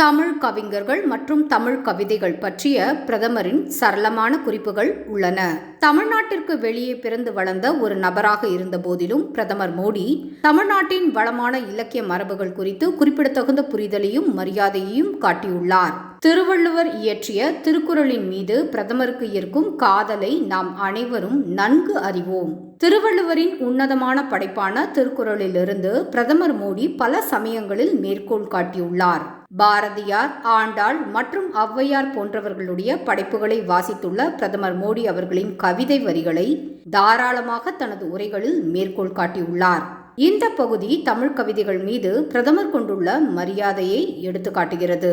தமிழ் கவிஞர்கள் மற்றும் தமிழ் கவிதைகள் பற்றிய பிரதமரின் சரளமான குறிப்புகள் உள்ளன. தமிழ்நாட்டிற்கு வெளியே பிறந்து வளர்ந்த ஒரு நபராக இருந்த போதிலும் பிரதமர் மோடி தமிழ்நாட்டின் வளமான இலக்கிய மரபுகள் குறித்து குறிப்பிடத்தகுந்த புரிதலையும் மரியாதையையும் காட்டியுள்ளார். திருவள்ளுவர் இயற்றிய திருக்குறளின் மீது பிரதமருக்கு இருக்கும் காதலை நாம் அனைவரும் நன்கு அறிவோம். திருவள்ளுவரின் உன்னதமான படைப்பான திருக்குறளிலிருந்து பிரதமர் மோடி பல சமயங்களில் மேற்கோள் காட்டியுள்ளார். பாரதியார் ஆண்டாள் மற்றும் ஔவையார் போன்றவர்களுடைய படைப்புகளை வாசித்துள்ள பிரதமர் மோடி அவர்களின் கவிதை வரிகளை தாராளமாக தனது உரைகளில் மேற்கோள் காட்டியுள்ளார். இந்த பகுதி தமிழ் கவிதைகள் மீது பிரதமர் கொண்டுள்ள மரியாதையை எடுத்துக்காட்டுகிறது.